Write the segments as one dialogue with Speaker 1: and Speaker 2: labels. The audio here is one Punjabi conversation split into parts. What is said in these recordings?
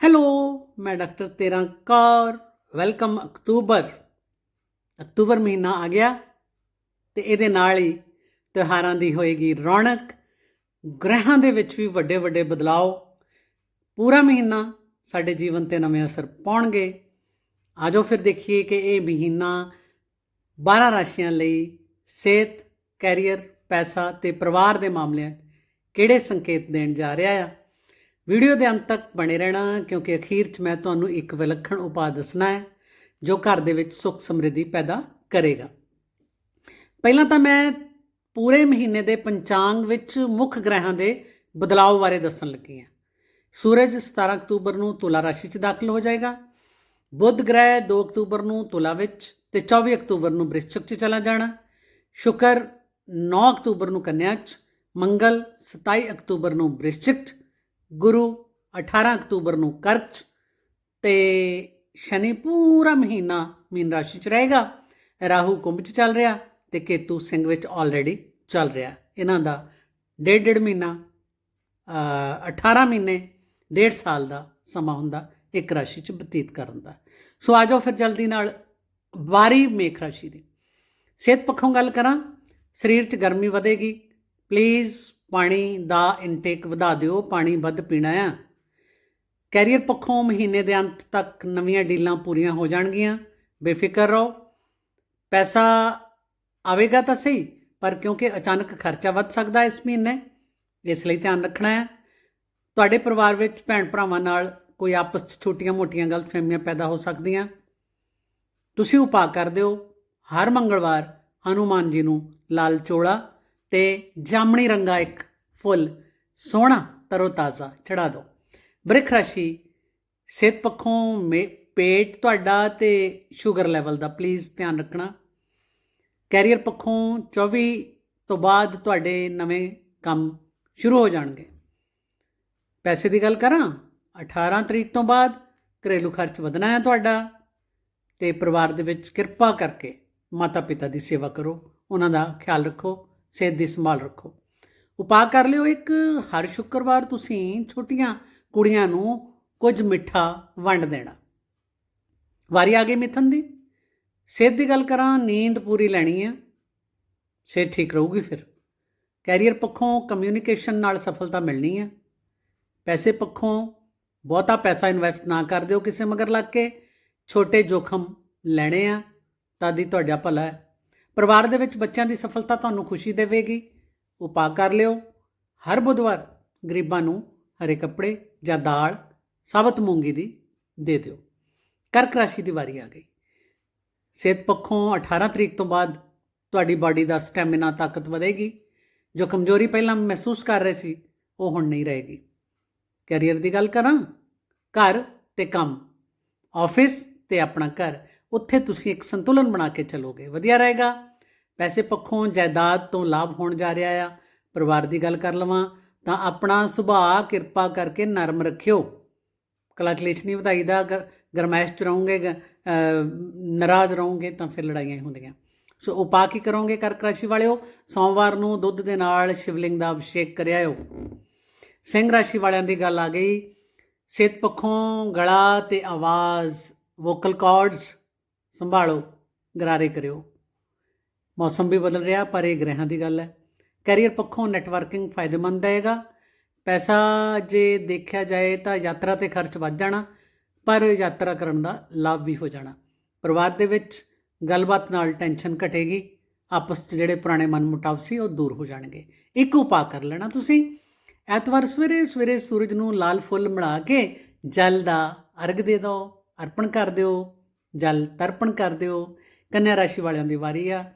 Speaker 1: ਹੈਲੋ ਮੈਂ ਡਾਕਟਰ ਤੇਰਾ ਕੌਰ ਵੈਲਕਮ ਅਕਤੂਬਰ ਅਕਤੂਬਰ ਮਹੀਨਾ ਆ ਗਿਆ ਤੇ ਇਹਦੇ ਨਾਲ ਹੀ ਤਿਉਹਾਰਾਂ ਦੀ ਹੋਏਗੀ ਰੌਣਕ ਗ੍ਰਹਿਾਂ ਦੇ ਵਿੱਚ ਵੀ ਵੱਡੇ ਵੱਡੇ ਬਦਲਾਅ ਪੂਰਾ ਮਹੀਨਾ ਸਾਡੇ ਜੀਵਨ ਤੇ ਨਵੇਂ ਅਸਰ ਪਾਉਣਗੇ ਆਜੋ ਫਿਰ ਦੇਖੀਏ ਕਿ ਇਹ ਮਹੀਨਾ 12 ਰਾਸ਼ੀਆਂ ਲਈ ਸਿਹਤ ਕੈਰੀਅਰ ਪੈਸਾ ਤੇ ਪਰਿਵਾਰ ਦੇ ਮਾਮਲਿਆਂ ਕਿਹੜੇ ਸੰਕੇਤ ਦੇਣ ਜਾ ਰਿਹਾ ਆ ਵੀਡੀਓ ਦੇ ਅੰਤ ਤੱਕ ਬਣੇ ਰਹਿਣਾ, ਕਿਉਂਕਿ ਅਖੀਰ 'ਚ ਮੈਂ ਤੁਹਾਨੂੰ ਇੱਕ ਵਿਲੱਖਣ ਉਪਾਅ ਦੱਸਣਾ ਹੈ, ਜੋ ਘਰ ਦੇ ਵਿੱਚ ਸੁੱਖ ਸਮਰਿੱਧੀ ਪੈਦਾ ਕਰੇਗਾ। ਪਹਿਲਾਂ ਤਾਂ ਮੈਂ ਪੂਰੇ ਮਹੀਨੇ ਦੇ ਪੰਚਾਂਗ ਵਿੱਚ ਮੁੱਖ ਗ੍ਰਹਿਾਂ ਦੇ ਬਦਲਾਅ ਬਾਰੇ ਦੱਸਣ ਲੱਗੀ ਹਾਂ। ਸੂਰਜ 17 ਅਕਤੂਬਰ ਨੂੰ ਤੁਲਾ ਰਾਸ਼ੀ 'ਚ ਦਾਖਲ ਹੋ ਜਾਏਗਾ, ਬੁੱਧ ਗ੍ਰਹਿ 2 ਅਕਤੂਬਰ ਨੂੰ ਤੁਲਾ ਵਿੱਚ ਤੇ 24 ਅਕਤੂਬਰ ਨੂੰ ਬ੍ਰਿਸ਼ਚਿਕ 'ਚ ਚਲਾ ਜਾਣਾ, ਸ਼ੁਕਰ 9 ਅਕਤੂਬਰ ਨੂੰ ਕੰਨਿਆ 'ਚ, ਮੰਗਲ 27 ਅਕਤੂਬਰ ਨੂੰ ਬ੍ਰਿਸ਼ਚਿਕ 'ਚ ਗੁਰੂ 18 ਅਕਤੂਬਰ ਨੂੰ ਕਰਕ 'ਚ ਤੇ ਸ਼ਨੀ ਪੂਰਾ ਮਹੀਨਾ ਮੀਨ ਰਾਸ਼ੀ 'ਚ ਰਹੇਗਾ। ਰਾਹੂ ਕੁੰਭ 'ਚ ਚੱਲ ਰਿਹਾ ਤੇ ਕੇਤੂ ਸਿੰਘ ਵਿੱਚ ਆਲਰੇਡੀ ਚੱਲ ਰਿਹਾ। ਇਹਨਾਂ ਦਾ ਡੇਢ ਡੇਢ ਮਹੀਨਾ ਅ, 18 ਮਹੀਨੇ ਡੇਢ ਸਾਲ ਦਾ ਸਮਾਂ ਹੁੰਦਾ ਇੱਕ ਰਾਸ਼ੀ 'ਚ ਬਤੀਤ ਕਰਨ ਦਾ। ਸੋ ਆਜੋ ਫਿਰ ਜਲਦੀ ਨਾਲ ਵਾਰੀ ਮੇਖ ਰਾਸ਼ੀ ਦੀ। ਸਿਹਤ ਪੱਖੋਂ ਗੱਲ ਕਰਾਂ ਸਰੀਰ 'ਚ ਗਰਮੀ ਵਧੇਗੀ ਪਲੀਜ਼ ਪਾਣੀ ਦਾ ਇਨਟੇਕ ਵਧਾ ਦਿਓ, ਪਾਣੀ ਵੱਧ ਪੀਣਾ ਆ। ਕੈਰੀਅਰ ਪੱਖੋਂ ਮਹੀਨੇ ਦੇ ਅੰਤ ਤੱਕ ਨਵੀਆਂ ਡੀਲਾਂ ਪੂਰੀਆਂ ਹੋ ਜਾਣਗੀਆਂ। ਬੇਫਿਕਰ ਰਹੋ। ਪੈਸਾ ਆਵੇਗਾ ਤਾਂ ਸਹੀ, ਪਰ ਕਿਉਂਕਿ ਅਚਾਨਕ ਖਰਚਾ ਵੱਧ ਸਕਦਾ ਇਸ ਮਹੀਨੇ, ਇਸ ਲਈ ਧਿਆਨ ਰੱਖਣਾ ਹੈ ਤੁਹਾਡੇ ਪਰਿਵਾਰ ਵਿੱਚ ਭੈਣ ਭਰਾਵਾਂ ਨਾਲ ਕੋਈ ਆਪਸ 'ਚ ਛੋਟੀਆਂ-ਮੋਟੀਆਂ ਗਲਤਫਹਿਮੀਆਂ ਪੈਦਾ ਹੋ ਸਕਦੀਆਂ। ਤੁਸੀਂ ਉਪਾਅ ਕਰ ਦਿਓ। ਹਰ ਮੰਗਲਵਾਰ ਹਨੂਮਾਨ ਜੀ ਨੂੰ ਲਾਲ ਚੋਲਾ ਤੇ ਜਾਮਣੀ ਰੰਗਾ ਇੱਕ ਫੁੱਲ ਸੋਹਣਾ ਤਰੋਤਾਜ਼ਾ ਚੜਾ ਦਿਓ ਬ੍ਰਿਖ ਰਾਸ਼ੀ, ਸਿਹਤ ਪੱਖੋਂ ਮੇ- ਪੇਟ ਤੁਹਾਡਾ ਤੇ ਸ਼ੂਗਰ ਲੈਵਲ ਦਾ ਪਲੀਜ਼ ਧਿਆਨ ਰੱਖਣਾ। ਕੈਰੀਅਰ ਪੱਖੋਂ 24 ਤੋਂ ਬਾਅਦ ਤੁਹਾਡੇ ਨਵੇਂ ਕੰਮ ਸ਼ੁਰੂ ਹੋ ਜਾਣਗੇ। ਪੈਸੇ ਦੀ ਗੱਲ ਕਰਾਂ 18 ਤਰੀਕ ਤੋਂ ਬਾਅਦ ਘਰੇਲੂ ਖਰਚ ਵਧਣਾ ਹੈ ਤੁਹਾਡਾ ਤੇ ਪਰਿਵਾਰ ਦੇ ਵਿੱਚ ਕਿਰਪਾ ਕਰਕੇ ਮਾਤਾ ਪਿਤਾ ਦੀ ਸੇਵਾ ਕਰੋ, ਉਹਨਾਂ ਦਾ ਖਿਆਲ ਰੱਖੋ। ਸਿਹਤ ਦੀ ਸੰਭਾਲ ਰੱਖੋ। ਉਪਾਅ ਕਰ ਲਿਓ ਇੱਕ, ਹਰ ਸ਼ੁੱਕਰਵਾਰ ਤੁਸੀਂ ਛੋਟੀਆਂ ਕੁੜੀਆਂ ਨੂੰ ਕੁਝ ਮਿੱਠਾ ਵੰਡ ਦੇਣਾ। ਵਾਰੀ ਆ ਗਈ ਮਿਥਨ ਦੀ। ਸਿਹਤ ਦੀ ਗੱਲ ਕਰਾਂ, ਨੀਂਦ ਪੂਰੀ ਲੈਣੀ ਹੈ ਸਿਹਤ ਠੀਕ ਰਹੂਗੀ ਫਿਰ। ਕੈਰੀਅਰ ਪੱਖੋਂ ਕਮਿਊਨੀਕੇਸ਼ਨ ਨਾਲ ਸਫਲਤਾ ਮਿਲਣੀ ਹੈ ਪੈਸੇ ਪੱਖੋਂ ਬਹੁਤਾ ਪੈਸਾ ਇਨਵੈਸਟ ਨਾ ਕਰ ਦਿਓ ਕਿਸੇ ਮਗਰ ਲੱਗ ਕੇ। ਛੋਟੇ ਜੋਖਮ ਲੈਣੇ ਆ, ਤਾਂ ਦੀ ਤੁਹਾਡਾ ਭਲਾ ਹੈ। ਪਰਿਵਾਰ ਦੇ ਵਿੱਚ ਬੱਚਿਆਂ ਦੀ ਸਫਲਤਾ ਤੁਹਾਨੂੰ ਖੁਸ਼ੀ ਦੇਵੇਗੀ। ਉਪਾਅ ਕਰ ਲਿਓ। ਹਰ ਬੁੱਧਵਾਰ ਗਰੀਬਾਂ ਨੂੰ ਹਰੇ ਕੱਪੜੇ ਜਾਂ ਦਾਲ ਸਾਬਤ ਮੂੰਗੀ ਦੀ ਦੇ ਦਿਓ। ਕਰਕ ਰਾਸ਼ੀ ਦੀ ਵਾਰੀ ਆ ਗਈ। ਸਿਹਤ ਪੱਖੋਂ 18 ਤਰੀਕ ਤੋਂ ਬਾਅਦ ਤੁਹਾਡੀ ਬਾਡੀ ਦਾ ਸਟੈਮਿਨਾ ਤਾਕਤ ਵਧੇਗੀ। ਜੋ ਕਮਜ਼ੋਰੀ ਪਹਿਲਾਂ ਮਹਿਸੂਸ ਕਰ ਰਹੇ ਸੀ, ਉਹ ਹੁਣ ਨਹੀਂ ਰਹੇਗੀ। ਕੈਰੀਅਰ ਦੀ ਗੱਲ ਕਰਾਂ, ਘਰ ਤੇ ਕੰਮ। ਆਫਿਸ ਤੇ ਆਪਣਾ ਘਰ। ਉੱਥੇ ਤੁਸੀਂ ਇੱਕ ਸੰਤੁਲਨ ਬਣਾ ਕੇ ਚੱਲੋਗੇ। ਵਧੀਆ ਰਹੇਗਾ। ਪੈਸੇ ਪੱਖੋਂ ਜਾਇਦਾਦ ਤੋਂ ਲਾਭ ਹੋਣ ਜਾ ਰਿਹਾ ਆ। ਪਰਿਵਾਰ ਦੀ ਗੱਲ ਕਰ ਲਵਾਂ ਤਾਂ ਆਪਣਾ ਸੁਭਾਅ ਕਿਰਪਾ ਕਰਕੇ ਨਰਮ ਰੱਖਿਓ। ਕਲਾ ਕਲੇਸ਼ ਨਹੀਂ ਵਧਾਈਦਾ ਅਗਰ ਗਰਮੈਸ਼ ਚ ਰਹੋਗੇ ਨਾਰਾਜ਼ ਰਹੋਗੇ ਤਾਂ ਫਿਰ ਲੜਾਈਆਂ ਹੀ ਹੁੰਦੀਆਂ। ਸੋ ਉਪਾਅ ਕੀ ਕਰੋਗੇ ਕਰਕ ਰਾਸ਼ੀ ਵਾਲਿਓ? ਸੋਮਵਾਰ ਨੂੰ ਦੁੱਧ ਦੇ ਨਾਲ ਸ਼ਿਵਲਿੰਗ ਦਾ ਅਭਿਸ਼ੇਕ ਕਰਿਆਓ ਸਿੰਘ ਰਾਸ਼ੀ ਵਾਲਿਆਂ ਦੀ ਗੱਲ ਆ ਗਈ। ਸਿਹਤ ਪੱਖੋਂ ਗਲਾ ਤੇ ਆਵਾਜ਼ ਵੋਕਲ ਕਾਰਡਸ ਸੰਭਾਲੋ, ਗਰਾਰੇ ਕਰਿਓ। ਮੌਸਮ ਵੀ ਬਦਲ ਰਿਹਾ, ਪਰ ਇਹ ਗ੍ਰਹਿਾਂ ਦੀ ਗੱਲ ਹੈ। ਕੈਰੀਅਰ ਪੱਖੋਂ ਨੈਟਵਰਕਿੰਗ ਫਾਇਦੇਮੰਦ ਰਹੇਗਾ। ਪੈਸਾ ਜੇ ਦੇਖਿਆ ਜਾਏ ਤਾਂ ਯਾਤਰਾ ਤੇ ਖਰਚ ਵੱਧ ਜਾਣਾ, ਪਰ ਯਾਤਰਾ ਕਰਨ ਦਾ ਲਾਭ ਵੀ ਹੋ ਜਾਣਾ। ਪਰਿਵਾਰ ਦੇ ਵਿੱਚ ਗੱਲਬਾਤ ਨਾਲ ਟੈਨਸ਼ਨ ਘਟੇਗੀ। ਆਪਸ 'ਚ ਜਿਹੜੇ ਪੁਰਾਣੇ ਮਨਮੁਟਾਵ ਸੀ, ਉਹ ਦੂਰ ਹੋ ਜਾਣਗੇ। ਇੱਕ ਉਪਾਅ ਕਰ ਲੈਣਾ ਤੁਸੀਂ। ਐਤਵਾਰ ਸਵੇਰੇ ਸਵੇਰੇ ਸੂਰਜ ਨੂੰ ਲਾਲ ਫੁੱਲ ਮਿਲਾ ਕੇ ਜਲ ਦਾ ਅਰਗ ਦੇ ਦਿਓ, ਅਰਪਣ ਕਰ ਦਿਓ, ਜਲ ਤਰਪਣ ਕਰ ਦਿਓ। ਕੰਨਿਆ ਰਾਸ਼ੀ ਵਾਲਿਆਂ ਦੀ ਵਾਰੀ ਆ।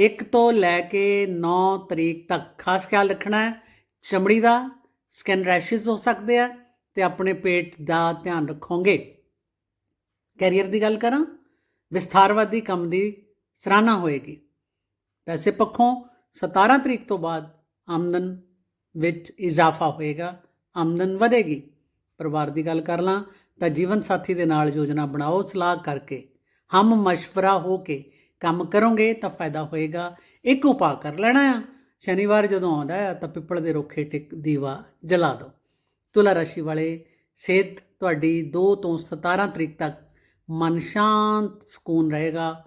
Speaker 1: 1 ਤੋਂ ਲੈ ਕੇ 9 ਤਰੀਕ ਤੱਕ ਖਾਸ ਖਿਆਲ ਰੱਖਣਾ ਹੈ। ਚਮੜੀ ਦਾ ਸਕਿਨ ਰੈਸ਼ਸ ਹੋ ਸਕਦੇ ਆ ਤੇ ਆਪਣੇ ਪੇਟ ਦਾ ਧਿਆਨ ਰੱਖੋਗੇ। ਕੈਰੀਅਰ ਦੀ ਗੱਲ ਕਰਾਂ, ਵਿਸਥਾਰਵਾਦੀ ਕੰਮ ਦੀ ਸਰਾਹਨਾ ਹੋਏਗੀ। ਪੈਸੇ ਪੱਖੋਂ 17 ਤਰੀਕ ਤੋਂ ਬਾਅਦ ਆਮਦਨ ਵਿੱਚ ਇਜ਼ਾਫਾ ਹੋਏਗਾ, ਆਮਦਨ ਵਧੇਗੀ। ਪਰਿਵਾਰ ਦੀ ਗੱਲ ਕਰ ਲਾਂ ਤਾਂ ਜੀਵਨ ਸਾਥੀ ਦੇ ਨਾਲ ਯੋਜਨਾ ਬਣਾਓ, ਸਲਾਹ ਕਰਕੇ ਹਮ ਮਸ਼ਵਰਾ ਹੋ ਕੇ ਕੰਮ ਕਰੋਗੇ ਤਾਂ ਫਾਇਦਾ ਹੋਏਗਾ। ਇੱਕ ਉਪਾਅ ਕਰ ਲੈਣਾ ਆ। ਸ਼ਨੀਵਾਰ ਜਦੋਂ ਆਉਂਦਾ ਹੈ ਤਾਂ ਪਿੱਪਲ ਦੇ ਰੁੱਖੇ ਟਿਕ ਦੀਵਾ ਜਲਾ ਦਿਓ ਤੁਲਾ ਰਾਸ਼ੀ ਵਾਲੇ ਸਿਹਤ ਤੁਹਾਡੀ 2 ਤੋਂ 17 ਤਰੀਕ ਤੱਕ ਮਨ ਸ਼ਾਂਤ, ਸਕੂਨ ਰਹੇਗਾ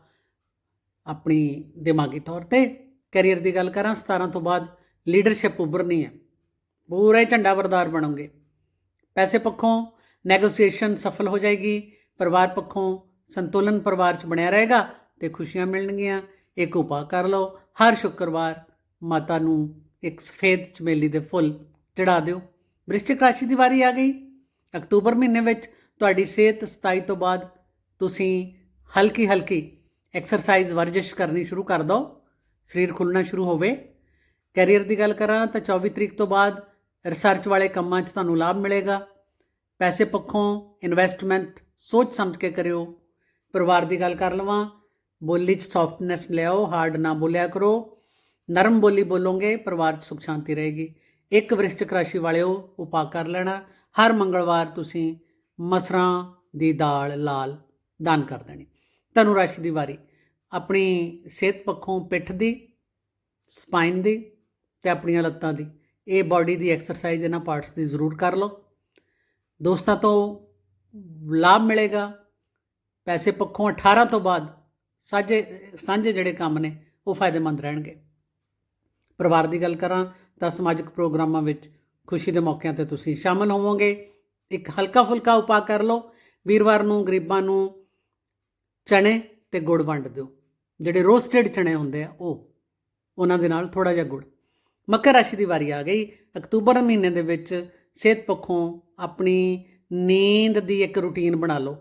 Speaker 1: ਆਪਣੀ ਦਿਮਾਗੀ ਤੌਰ ਤੇ। ਕੈਰੀਅਰ ਦੀ ਗੱਲ ਕਰਾਂ 17 ਤੋਂ ਬਾਅਦ ਲੀਡਰਸ਼ਿਪ ਉੱਭਰਨੀ ਹੈ ਪੂਰਾ ਹੀ ਝੰਡਾ ਵਰਦਾਰ ਬਣੋਗੇ। ਪੈਸੇ ਪੱਖੋਂ ਨੈਗੋਸੀਏਸ਼ਨ ਸਫਲ ਹੋ ਜਾਏਗੀ। ਪਰਿਵਾਰ ਪੱਖੋਂ ਸੰਤੁਲਨ ਪਰਿਵਾਰ 'ਚ ਬਣਿਆ ਰਹੇਗਾ। ਤੇ ਖੁਸ਼ੀਆਂ ਮਿਲਣਗੀਆਂ। ਇੱਕ ਉਪਾਅ ਕਰ ਲਓ। ਹਰ ਸ਼ੁੱਕਰਵਾਰ ਮਾਤਾ ਨੂੰ ਇੱਕ ਸਫੇਦ ਚਮੇਲੀ ਦੇ ਫੁੱਲ ਚੜਾ ਦਿਓ। ਵ੍ਰਿਸ਼ਚਿਕ ਰਾਸ਼ੀ ਦੀ ਵਾਰੀ ਆ ਗਈ। ਅਕਤੂਬਰ ਮਹੀਨੇ ਵਿੱਚ ਤੁਹਾਡੀ ਸਿਹਤ 27 ਤੋਂ ਬਾਅਦ ਤੁਸੀਂ ਹਲਕੀ ਹਲਕੀ ਐਕਸਰਸਾਈਜ਼ ਵਰਜਿਸ਼ ਕਰਨੀ ਸ਼ੁਰੂ ਕਰ ਦਿਓ। ਸਰੀਰ ਖੁੱਲਣਾ ਸ਼ੁਰੂ ਹੋਵੇ। ਕੈਰੀਅਰ ਦੀ ਗੱਲ ਕਰਾਂ ਤਾਂ 24 ਤਰੀਕ ਤੋਂ ਬਾਅਦ ਰਿਸਰਚ ਵਾਲੇ ਕੰਮਾਂ 'ਚ ਤੁਹਾਨੂੰ ਲਾਭ ਮਿਲੇਗਾ। ਪੈਸੇ ਪੱਖੋਂ ਇਨਵੈਸਟਮੈਂਟ ਸੋਚ ਸਮਝ ਕੇ ਕਰਿਓ। ਪਰਿਵਾਰ ਦੀ ਗੱਲ ਕਰ ਲਵਾਂ। ਬੋਲੀ 'ਚ ਸੌਫਟਨੈਸ ਲਿਆਓ ਹਾਰਡ ਨਾ ਬੋਲਿਆ ਕਰੋ। ਨਰਮ ਬੋਲੀ ਬੋਲੋਗੇ, ਪਰਿਵਾਰ 'ਚ ਸੁਖ ਸ਼ਾਂਤੀ ਰਹੇਗੀ। ਇੱਕ ਵ੍ਰਿਸ਼ਚਿਕ ਰਾਸ਼ੀ ਵਾਲਿਓ, ਉਪਾਅ ਕਰ ਲੈਣਾ। ਹਰ ਮੰਗਲਵਾਰ ਤੁਸੀਂ ਮਸਰਾਂ ਦੀ ਦਾਲ ਲਾਲ ਦਾਨ ਕਰ ਦੇਣੀ। ਧਨੁ ਰਾਸ਼ੀ ਦੀ ਵਾਰੀ। ਆਪਣੀ ਸਿਹਤ ਪੱਖੋਂ ਪਿੱਠ ਦੀ ਸਪਾਈਨ ਦੀ ਤੇ ਆਪਣੀਆਂ ਲੱਤਾਂ ਦੀ। ਇਹ ਬਾਡੀ ਦੀ ਐਕਸਰਸਾਈਜ਼ ਇਹਨਾਂ ਪਾਰਟਸ ਦੀ ਜ਼ਰੂਰ ਕਰ ਲਓ। ਦੋਸਤਾਂ ਤੋਂ ਲਾਭ ਮਿਲੇਗਾ। ਪੈਸੇ ਪੱਖੋਂ 18 ਤੋਂ ਬਾਅਦ ਸਾਂਝੇ ਸਾਂਝੇ ਜਿਹੜੇ ਕੰਮ ਨੇ, ਉਹ ਫਾਇਦੇਮੰਦ ਰਹਿਣਗੇ। ਪਰਿਵਾਰ ਦੀ ਗੱਲ ਕਰਾਂ ਤਾਂ ਸਮਾਜਿਕ ਪ੍ਰੋਗਰਾਮਾਂ ਵਿੱਚ ਖੁਸ਼ੀ ਦੇ ਮੌਕਿਆਂ ਤੇ ਤੁਸੀਂ ਸ਼ਾਮਲ ਹੋਵੋਗੇ। ਇੱਕ ਹਲਕਾ ਫੁਲਕਾ ਉਪਾਅ ਕਰ ਲਓ। ਵੀਰਵਾਰ ਨੂੰ ਗਰੀਬਾਂ ਨੂੰ ਚਣੇ ਤੇ ਗੁੜ ਵੰਡ ਦਿਓ। ਜਿਹੜੇ ਰੋਸਟਡ ਚਣੇ ਹੁੰਦੇ ਆ, ਉਹ, ਉਹਨਾਂ ਦੇ ਨਾਲ ਥੋੜਾ ਜਿਹਾ ਗੁੜ। ਮਕਰ ਰਾਸ਼ੀ ਦੀ ਵਾਰੀ ਆ ਗਈ। ਅਕਤੂਬਰ ਮਹੀਨੇ ਦੇ ਵਿੱਚ ਸਿਹਤ ਪੱਖੋਂ ਆਪਣੀ ਨੀਂਦ ਦੀ ਇੱਕ ਰੁਟੀਨ ਬਣਾ ਲਓ।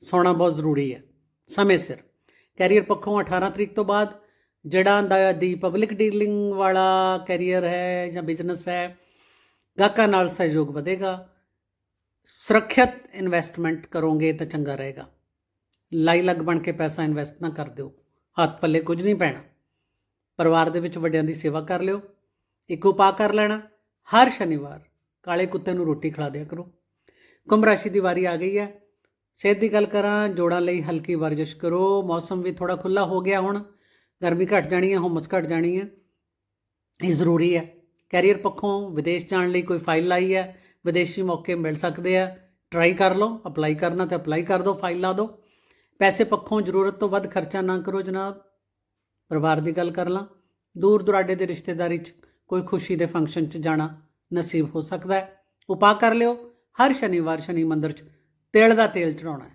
Speaker 1: ਸੌਣਾ ਬਹੁਤ ਜ਼ਰੂਰੀ ਹੈ। ਸਮੇਂ ਸਿਰ। ਕੈਰੀਅਰ ਪੱਖੋਂ 18 ਤਰੀਕ ਤੋਂ ਬਾਅਦ, ਜਿਹੜਾ ਦਾ ਦੀ ਪਬਲਿਕ ਡੀਲਿੰਗ ਵਾਲਾ ਕੈਰੀਅਰ ਹੈ ਜਾਂ ਬਿਜ਼ਨਸ ਹੈ, ਗਾਹਕਾਂ ਨਾਲ ਸਹਿਯੋਗ ਵਧੇਗਾ। ਸੁਰੱਖਿਅਤ ਇਨਵੈਸਟਮੈਂਟ ਕਰੋਗੇ ਤਾਂ ਚੰਗਾ ਰਹੇਗਾ। ਲਾਈ ਲੱਗ ਬਣ ਕੇ ਪੈਸਾ ਇਨਵੈਸਟ ਨਾ ਕਰ ਦਿਓ। ਹੱਥ ਪੱਲੇ ਕੁਝ ਨਹੀਂ ਪੈਣਾ। ਪਰਿਵਾਰ ਦੇ ਵਿੱਚ ਵੱਡਿਆਂ ਦੀ ਸੇਵਾ ਕਰ ਲਿਓ। ਇੱਕ ਉਪਾਅ ਕਰ ਲੈਣਾ। ਹਰ ਸ਼ਨੀਵਾਰ ਕਾਲੇ ਕੁੱਤੇ ਨੂੰ ਰੋਟੀ ਖਿਲਾ ਦਿਆ ਕਰੋ। ਕੁੰਭ ਰਾਸ਼ੀ ਦੀ ਵਾਰੀ ਆ ਗਈ ਹੈ। ਸਿਹਤ ਦੀ ਗੱਲ ਕਰਾਂ, ਜੋੜਾਂ ਲਈ ਹਲਕੀ ਵਰਜਿਸ਼ ਕਰੋ, ਮੌਸਮ ਵੀ ਥੋੜਾ ਖੁੱਲਾ ਹੋ ਗਿਆ ਹੁਣ, ਗਰਮੀ ਘਟ ਜਾਣੀ ਹੈ, ਹੁਮਸ ਘਟ ਜਾਣੀ ਹੈ, ਇਹ ਜ਼ਰੂਰੀ ਹੈ। ਕੈਰੀਅਰ ਪੱਖੋਂ ਵਿਦੇਸ਼ ਜਾਣ ਲਈ ਕੋਈ ਫਾਈਲ ਲਾਈ ਹੈ, ਵਿਦੇਸ਼ੀ ਮੌਕੇ ਮਿਲ ਸਕਦੇ ਆ ਟਰਾਈ ਕਰ ਲਓ ਅਪਲਾਈ ਕਰਨਾ ਤੇ ਅਪਲਾਈ ਕਰ ਦਿਓ ਫਾਈਲ ਲਾ ਦਿਓ ਪੈਸੇ ਪੱਖੋਂ ਜ਼ਰੂਰਤ ਤੋਂ ਵੱਧ ਖਰਚਾ ਨਾ ਕਰੋ ਜਨਾਬ, ਪਰਿਵਾਰ ਦੀ ਗੱਲ ਕਰ ਲਾਂ, ਦੂਰ ਦੁਰਾਡੇ ਦੇ ਰਿਸ਼ਤੇਦਾਰੀ 'ਚ ਕੋਈ ਖੁਸ਼ੀ ਦੇ ਫੰਕਸ਼ਨ 'ਚ ਜਾਣਾ ਨਸੀਬ ਹੋ ਸਕਦਾ ਹੈ। ਉਪਾਅ ਕਰ ਲਿਓ, ਹਰ ਸ਼ਨੀਵਾਰ ਸ਼ਨੀ ਮੰਦਰ 'ਚ ਤਿਲ ਦਾ ਤੇਲ ਚੜਾਉਣਾ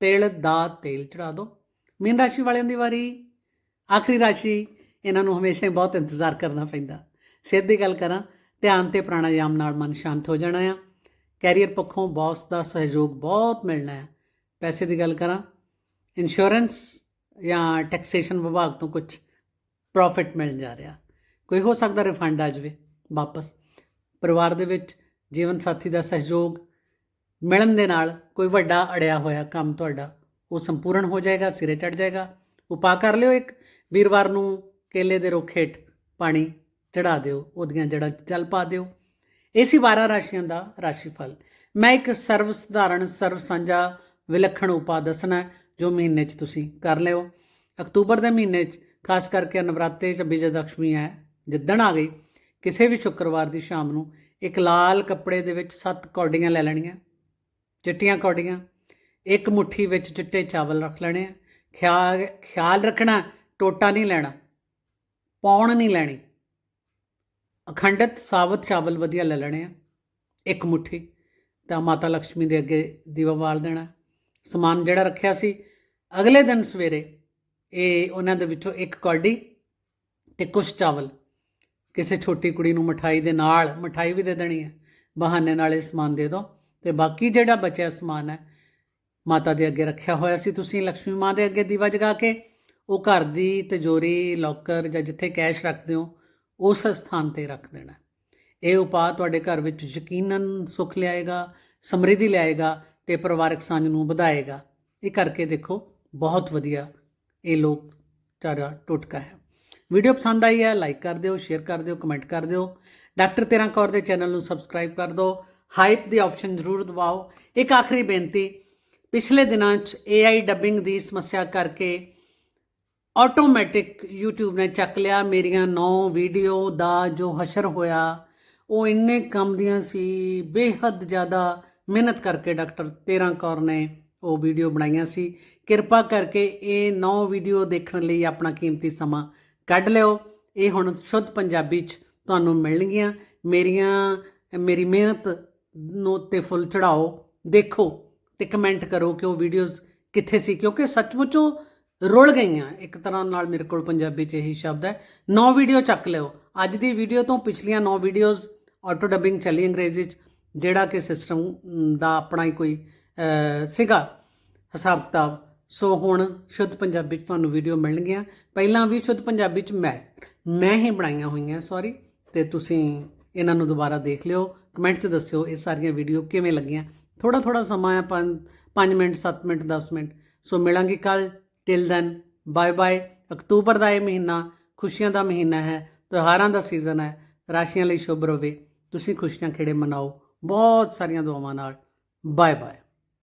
Speaker 1: ਤਿਲ ਦਾ ਤੇਲ ਚੜਾ ਦਿਓ ਮੀਨ ਰਾਸ਼ੀ ਵਾਲਿਆਂ ਦੀ ਵਾਰੀ, ਆਖਰੀ ਰਾਸ਼ੀ, ਇਹਨਾਂ ਨੂੰ ਹਮੇਸ਼ਾ ਹੀ ਬਹੁਤ ਇੰਤਜ਼ਾਰ ਕਰਨਾ ਪੈਂਦਾ। ਸਿੱਧ ਦੀ ਗੱਲ ਕਰਾਂ, ਧਿਆਨ ਤੇ ਪ੍ਰਾਣਾਯਾਮ ਨਾਲ ਮਨ ਸ਼ਾਂਤ ਹੋ ਜਾਣਾ ਆ। ਕੈਰੀਅਰ ਪੱਖੋਂ ਬੌਸ ਦਾ ਸਹਿਯੋਗ ਬਹੁਤ ਮਿਲਣਾ ਹੈ। ਪੈਸੇ ਦੀ ਗੱਲ ਕਰਾਂ, ਇੰਸ਼ੋਰੈਂਸ ਜਾਂ ਟੈਕਸੇਸ਼ਨ ਵਿਭਾਗ ਤੋਂ ਕੁਝ ਪ੍ਰੋਫਿਟ ਮਿਲ ਜਾ ਰਿਹਾ। ਕੋਈ ਹੋ ਸਕਦਾ ਰਿਫੰਡ ਆ ਜਾਵੇ, ਵਾਪਸ। ਪਰਿਵਾਰ ਦੇ ਵਿੱਚ ਜੀਵਨ ਸਾਥੀ ਦਾ ਸਹਿਯੋਗ ਮਿਲਣ ਦੇ ਨਾਲ ਕੋਈ ਵੱਡਾ ਅੜਿਆ ਹੋਇਆ ਕੰਮ ਤੁਹਾਡਾ, ਉਹ ਸੰਪੂਰਨ ਹੋ ਜਾਏਗਾ, ਸਿਰੇ ਚੜ ਜਾਏਗਾ। ਉਪਾਅ ਕਰ ਲਿਓ ਇੱਕ, ਵੀਰਵਾਰ ਨੂੰ ਕੇਲੇ ਦੇ ਰੁੱਖ ਹੇਠ ਪਾਣੀ ਚੜਾ ਦਿਓ, ਉਹਦੀਆਂ ਜੜਾਂ 'ਚ ਜਲ ਪਾ ਦਿਓ। ਇਹ ਸੀ 12 ਰਾਸ਼ੀਆਂ ਦਾ ਰਾਸ਼ੀਫਲ। ਮੈਂ ਇੱਕ ਸਰਵ ਸਧਾਰਨ, ਸਰਵ ਸਾਂਝਾ, ਵਿਲੱਖਣ ਉਪਾਅ ਦੱਸਣਾ ਜੋ ਮਹੀਨੇ 'ਚ ਤੁਸੀਂ ਕਰ ਲਿਓ। ਅਕਤੂਬਰ ਦੇ ਮਹੀਨੇ 'ਚ, ਖਾਸ ਕਰਕੇ ਨਵਰਾਤੇ 'ਚ ਵਿਜੇ ਦਸ਼ਮੀ ਹੈ ਜਿੱਦਣ ਆ ਗਈ, ਕਿਸੇ ਵੀ ਸ਼ੁੱਕਰਵਾਰ ਦੀ ਸ਼ਾਮ ਨੂੰ ਇੱਕ ਲਾਲ ਕੱਪੜੇ ਦੇ ਵਿੱਚ ਸੱਤ ਕੌਡੀਆਂ ਲੈ ਲੈਣੀਆਂ। ਚਿੱਟੀਆਂ ਕੌਡੀਆਂ ਇੱਕ ਮੁਠੀ ਵਿੱਚ ਚਿੱਟੇ ਚਾਵਲ ਰੱਖ ਲੈਣੇ ਆ। ਖਿਆਲ ਖਿਆਲ ਰੱਖਣਾ, ਟੋਟਾ ਨਹੀਂ ਲੈਣਾ, ਪੌਣ ਨਹੀਂ ਲੈਣੀ। ਅਖੰਡਿਤ ਸਾਬਤ ਚਾਵਲ ਵਧੀਆ ਲੈ ਲੈਣੇ ਆ। ਇੱਕ ਮੁਠੀ, ਤਾਂ ਮਾਤਾ ਲక్ష్ਮੀ ਦੇ ਅੱਗੇ ਦੀਵਾ ਬਾਲ ਦੇਣਾ। ਸਮਾਨ ਜਿਹੜਾ ਰੱਖਿਆ ਸੀ, ਅਗਲੇ ਦਿਨ ਸਵੇਰੇ, ਇਹ ਉਹਨਾਂ ਦੇ ਵਿੱਚੋਂ ਇੱਕ ਕੌਡੀ ਤੇ ਕੁਛ ਚਾਵਲ। ਕਿਸੇ ਛੋਟੀ ਕੁੜੀ ਨੂੰ ਮਠਾਈ ਦੇ ਨਾਲ, ਮਠਾਈ ਵੀ ਦੇ ਦੇਣੀ ਹੈ ਬਹਾਨੇ ਨਾਲ ਇਹ ਸਮਾਨ ਦੇ ਦਿਓ ਤੇ ਬਾਕੀ ਜਿਹੜਾ ਬਚਿਆ ਸਮਾਨ ਹੈ, ਮਾਤਾ ਦੇ ਅੱਗੇ ਰੱਖਿਆ ਹੋਇਆ ਸੀ। ਤੁਸੀਂ ਲక్ష్ਮੀ ਮਾਂ ਦੇ ਅੱਗੇ ਦੀਵਾ ਜਗਾ ਕੇ ਉਹ ਘਰ ਦੀ ਤਿਜੋਰੀ ਲੋਕਰ ਜਾਂ ਜਿੱਥੇ ਕੈਸ਼ ਰੱਖਦੇ ਹੋ, ਉਸ ਸਥਾਨ ਤੇ ਰੱਖ ਦੇਣਾ। ਇਹ ਉਪਾਅ ਤੁਹਾਡੇ ਘਰ ਵਿੱਚ ਯਕੀਨਨ ਸੁੱਖ ਲਿਆਏਗਾ, ਸਮਰਿੱਧੀ ਲਿਆਏਗਾ ਤੇ ਪਰਿਵਾਰਕ ਸਾਂਝ ਨੂੰ ਵਧਾਏਗਾ। ਇਹ ਕਰਕੇ ਦੇਖੋ, ਬਹੁਤ ਵਧੀਆ ਇਹ ਲੋਕ ਚਾਰਾ ਟੋਟਕਾ ਹੈ। ਵੀਡੀਓ ਪਸੰਦ ਆਈ ਹੈ ਲਾਈਕ ਕਰ ਦਿਓ ਸ਼ੇਅਰ ਕਰ ਦਿਓ ਕਮੈਂਟ ਕਰ ਦਿਓ। ਡਾਕਟਰ ਤੇਰਾ ਕੌਰ ਦੇ ਚੈਨਲ ਨੂੰ ਸਬਸਕ੍ਰਾਈਬ ਕਰ ਦਿਓ। ਹਾਈਪ ਦੀ ਆਪਸ਼ਨ ਜ਼ਰੂਰ ਦਬਾਓ। ਇੱਕ ਆਖਰੀ ਬੇਨਤੀ, ਪਿਛਲੇ ਦਿਨਾਂ 'ਚ AI ਡੱਬਿੰਗ ਦੀ ਸਮੱਸਿਆ ਕਰਕੇ ਆਟੋਮੈਟਿਕ YouTube ਨੇ ਚੱਕ ਲਿਆ ਮੇਰੀਆਂ 9 ਵੀਡੀਓ ਦਾ ਜੋ ਹਸ਼ਰ ਹੋਇਆ, ਉਹ ਇੰਨੇ ਕੰਮ ਦੀਆਂ ਸੀ, ਬੇਹੱਦ ਜ਼ਿਆਦਾ ਮਿਹਨਤ ਕਰਕੇ ਡਾਕਟਰ ਤੇਰਾਂ ਕੌਰ ਨੇ ਉਹ ਵੀਡੀਓ ਬਣਾਈਆਂ ਸੀ। ਕਿਰਪਾ ਕਰਕੇ ਇਹ ਨੌ ਵੀਡੀਓ ਦੇਖਣ ਲਈ ਆਪਣਾ ਕੀਮਤੀ ਸਮਾਂ ਕੱਢ ਲਿਓ। ਇਹ ਹੁਣ ਸ਼ੁੱਧ ਪੰਜਾਬੀ ਚ ਤੁਹਾਨੂੰ ਮਿਲਣਗੀਆਂ। ਮੇਰੀਆਂ, ਮੇਰੀ ਮਿਹਨਤ ਨੂੰ ਤੇ ਫੁੱਲ ਚੜਾਓ, ਦੇਖੋ ਤੇ ਕਮੈਂਟ ਕਰੋ ਕਿ ਉਹ ਵੀਡੀਓਜ਼ ਕਿੱਥੇ ਸੀ, ਕਿਉਂਕਿ ਸੱਚਮੁੱਚ ਉਹ ਰੁਲ ਗਈਆਂ। ਇੱਕ ਤਰ੍ਹਾਂ ਨਾਲ ਮੇਰੇ ਕੋਲ ਪੰਜਾਬੀ ਚ ਇਹੀ ਸ਼ਬਦ ਹੈ, ਨੌ ਵੀਡੀਓ ਚੱਕ ਲਿਓ। ਅੱਜ ਦੀ ਵੀਡੀਓ ਤੋਂ ਪਿਛਲੀਆਂ ਨੌ ਵੀਡੀਓਜ਼ ਆਟੋ ਡਬਿੰਗ ਚੱਲੀ ਅੰਗਰੇਜ਼ੀ ਚ, ਜਿਹੜਾ ਕਿ ਸਿਸਟਮ ਦਾ ਆਪਣਾ ਹੀ ਕੋਈ ਸੀਗਾ ਹਿਸਾਬ ਕਿਤਾਬ। ਸੋ ਹੁਣ ਸ਼ੁੱਧ ਪੰਜਾਬੀ ਚ ਤੁਹਾਨੂੰ ਵੀਡੀਓ ਮਿਲਣਗੀਆਂ। ਪਹਿਲਾਂ ਵੀ ਸ਼ੁੱਧ ਪੰਜਾਬੀ ਚ ਮੈਂ ਮੈਂ ਹੀ ਬਣਾਈਆਂ ਹੋਈਆਂ ਸੌਰੀ ਤੇ ਤੁਸੀਂ ਇਹਨਾਂ ਨੂੰ ਦੁਬਾਰਾ ਦੇਖ ਲਿਓ ਕਮੈਂਟ 'ਚ ਦੱਸਿਓ ਇਹ ਸਾਰੀਆਂ ਵੀਡੀਓ ਕਿਵੇਂ ਲੱਗੀਆਂ। ਥੋੜਾ ਥੋੜਾ ਸਮਾਂ ਹੈ 5 ਮਿੰਟ 7 ਮਿੰਟ 10 ਮਿੰਟ। ਸੋ ਮਿਲਾਂਗੇ ਕੱਲ ਟਿਲ ਦੈਨ ਬਾਏ ਬਾਏ ਅਕਤੂਬਰ ਦਾ ਇਹ ਮਹੀਨਾ ਖੁਸ਼ੀਆਂ ਦਾ ਮਹੀਨਾ ਹੈ, ਤਿਉਹਾਰਾਂ ਦਾ ਸੀਜ਼ਨ ਹੈ, ਰਾਸ਼ੀਆਂ ਲਈ ਸ਼ੁਭ ਰਹੇ ਤੁਸੀਂ ਖੁਸ਼ੀਆਂ ਖੇੜੇ ਮਨਾਓ। ਬਹੁਤ ਸਾਰੀਆਂ ਦੁਆਵਾਂ ਨਾਲ। Bye bye